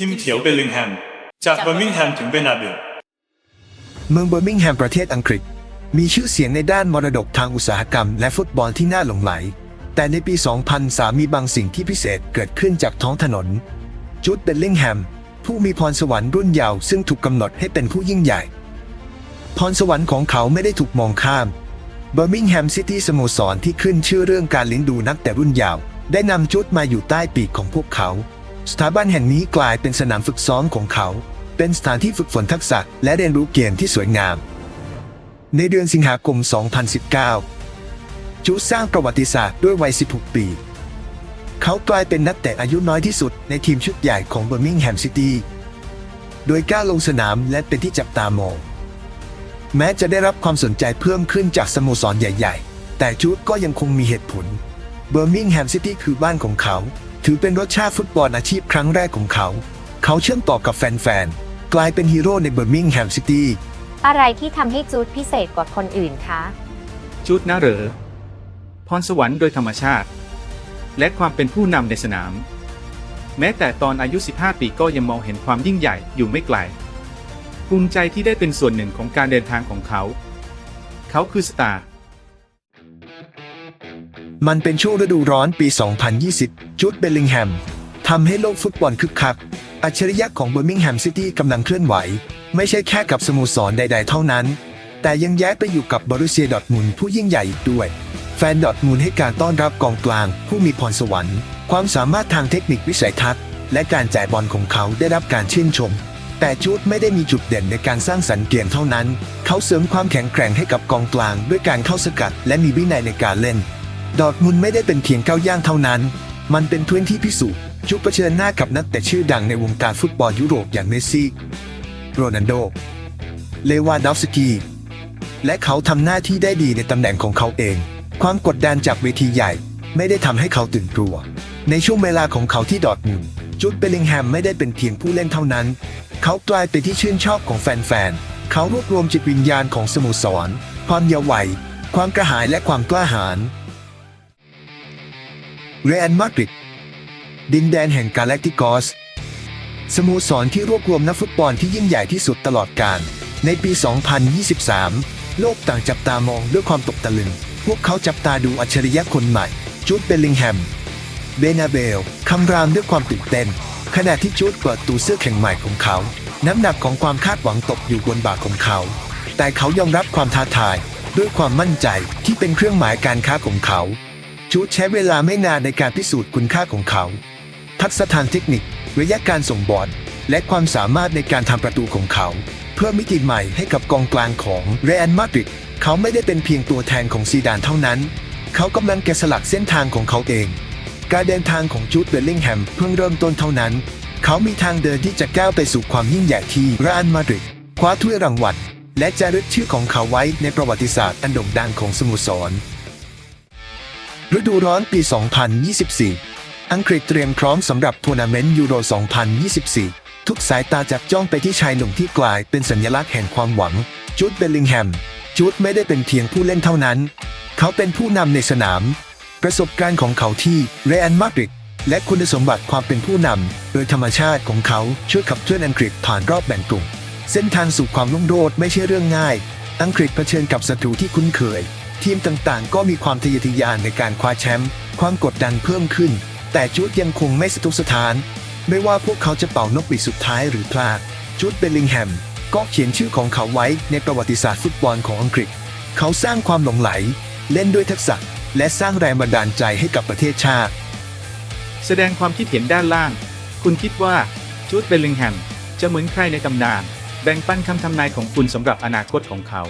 ทีมเขียวเบลลิงแฮม จากเบอร์มิงแฮมถึงเบนาเบลเมืองเบอร์มิงแฮมประเทศอังกฤษ มีชื่อเสียงในด้านมรดกทางอุตสาหกรรม และฟุตบอลที่น่าหลงไหล แต่ในปี 2003 มีบางสิ่งที่พิเศษเกิดขึ้นจากท้องถนน จูดเบลลิงแฮม ผู้มีพรสวรรค์รุ่นเยาว์ซึ่งถูกกำหนดให้เป็นผู้ยิ่งใหญ่ พรสวรรค์ของเขาไม่ได้ถูกมองข้ามเบอร์มิงแฮมซิตี้สโมสรที่ขึ้นชื่อเรื่องการเลี้ยงดูนักแต่รุ่นเยาว์ได้นำจุดมาอยู่ใต้ปีกของพวกเขา สถาบันแห่งนี้กลายเป็นสนามฝึกซ้อมของเขา เป็นสถานที่ฝึกฝนทักษะและเรียนรู้เกมที่สวยงาม ในเดือนสิงหาคม 2019 จูสร้างประวัติศาสตร์ด้วยวัย 16 ปี เขากลายเป็นนักเตะอายุน้อยที่สุดในทีมชุดใหญ่ของเบอร์มิงแฮมซิตี้ โดยก้าวลงสนามและเป็นที่จับตามอง แม้จะได้รับความสนใจเพิ่มขึ้นจากสโมสรใหญ่ ๆ แต่จูดก็ยังคงมีเหตุผล เบอร์มิงแฮมซิตี้คือบ้านของเขา ถือเป็นรสชาติฟุตบอลอาชีพครั้งแรกของเขา เขาเชื่อมต่อกับแฟนๆ กลายเป็นฮีโร่ในเบอร์มิงแฮมซิตี้ อะไรที่ทำให้จูดพิเศษกว่าคนอื่นคะ จุดนะเหรอพรสวรรค์โดยธรรมชาติ และความเป็นผู้นำในสนาม แม้แต่ตอนอายุ 15 ปีก็ยังมองเห็นความยิ่งใหญ่อยู่ไม่ไกลภูมิใจที่ได้เป็นส่วนหนึ่งของการเดินทางของเขา เขาคือสตาร์ มันเป็นช่วงฤดูร้อนปี 2020จูดเบลลิงแฮมทำให้โลกฟุตบอลคึกคัก อัจฉริยะของเบอร์มิงแฮมซิตี้กำลังเคลื่อนไหว ไม่ใช่แค่กับสโมสรใด ๆ เท่านั้น แต่ยังย้ายไปอยู่กับบรุเซียดอทมุนผู้ยิ่งใหญ่อีกด้วย แฟนดอทมุนให้การต้อนรับกองกลาง ผู้มีพรสวรรค์ ความสามารถทางเทคนิควิสัยทัศน์ และการจ่ายบอลของเขาได้รับการชื่นชม แต่จูดไม่ได้มีจุดเด่นในการสร้างสรรค์เกมเท่านั้น เขาเสริมความแข็งแกร่งให้กับกองกลาง ด้วยการเข้าสกัด และมีวินัยในการเล่น ดอร์ทมุนไม่ได้เป็นเพียงก้าวย่างเท่านั้น มันเป็นพื้นที่พิสูจน์จุดเผชิญหน้ากับนักเตะชื่อดังในวงการฟุตบอลยุโรปอย่างเมสซี่ โรนัลโด เลวานดอฟสกี และเขาทำหน้าที่ได้ดีในตำแหน่งของเขาเอง ความกดดันจากเวทีใหญ่ไม่ได้ทำให้เขาตื่นกลัว ในช่วงเวลาของเขาที่ดอร์ทมุนจุดเบลลิงแฮมไม่ได้เป็นเพียงผู้เล่นเท่านั้น เขากลายเป็นที่ชื่นชอบของแฟนๆ เขารวบรวมจิตวิญญาณของสโมสร ความเยาว์วัย ความกระหายและความกล้าหาญ เรอัลมาดริดดินแดนแห่งกาแล็กติกอส สโมสรที่รวบรวมนักฟุตบอลที่ยิ่งใหญ่ที่สุดตลอดกาลในปี 2023 โลกต่างจับตามองด้วยความตกตะลึง พวกเขาจับตาดูอัจฉริยะคนใหม่ จูดเบลลิงแฮม เบนาเบล คำรามด้วยความตื่นเต้น ขณะที่จูดเปิดตูเสื้อแข่งใหม่ของเขา น้ำหนักของความคาดหวังตกอยู่บนบ่าของเขา แต่เขายอมรับความท้าทาย ด้วยความมั่นใจที่เป็นเครื่องหมายการค้าของเขา จูดใช้เวลาไม่นานในการพิสูจน์คุณค่าของเขา ทักษะทางเทคนิค ระยะการส่งบอลและความสามารถในการทำประตูของเขา เพื่อมิติใหม่ให้กับกองกลางของเรอัลมาดริดเขาไม่ได้เป็นเพียงตัวแทนของซีดานเท่านั้น เขากำลังแกะสลักเส้นทางของเขาเอง การเดินทางของจูดเบลลิงแฮมเพิ่งเริ่มต้นเท่านั้น เขามีทางเดินที่จะก้าวไปสู่ความยิ่งใหญ่ที่เรอัลมาดริดคว้าถ้วยรางวัลและจะรึกชื่อของเขาไว้ในประวัติศาสตร์อันโด่งดังของสโมสร ฤดูร้อนปี 2024 อังกฤษเตรียมพร้อมสำหรับทัวร์นาเมนต์ยูโร 2024 ทุกสายตาจับจ้องไปที่ชายหนุ่มที่กลายเป็นสัญลักษณ์แห่งความหวัง จูดเบลลิงแฮม จูดไม่ได้เป็นเพียงผู้เล่นเท่านั้น เขาเป็นผู้นำในสนาม ประสบการณ์ของเขาที่เรอัลมาดริดและคุณสมบัติความเป็นผู้นำโดยธรรมชาติของเขาช่วยขับเคลื่อนอังกฤษผ่านรอบแบ่งกลุ่ม เส้นทางสู่ความรุ่งโรจน์ไม่ใช่เรื่องง่าย อังกฤษเผชิญกับศัตรูที่คุ้นเคย ทีมต่างๆ ก็มีความทะเยอทะยานในการคว้าแชมป์ความกดดันเพิ่มขึ้น แต่จูดยังคงไม่สะทกสถาน ไม่ว่าพวกเขาจะเป่านกหวีสุดท้ายหรือพลาดจูดเบลลิงแฮมก็เขียนชื่อของเขาไว้ในประวัติศาสตร์ฟุตบอลของอังกฤษ เขาสร้างความหลงไหล เล่นด้วยทักษะ และสร้างแรงบันดาลใจให้กับประเทศชาติ แสดงความคิดเห็นด้านล่าง คุณคิดว่าจูดเบลลิงแฮมจะเหมือนใครในตำนาน แบ่งปันคำทำนายของคุณสำหรับอนาคตของเขา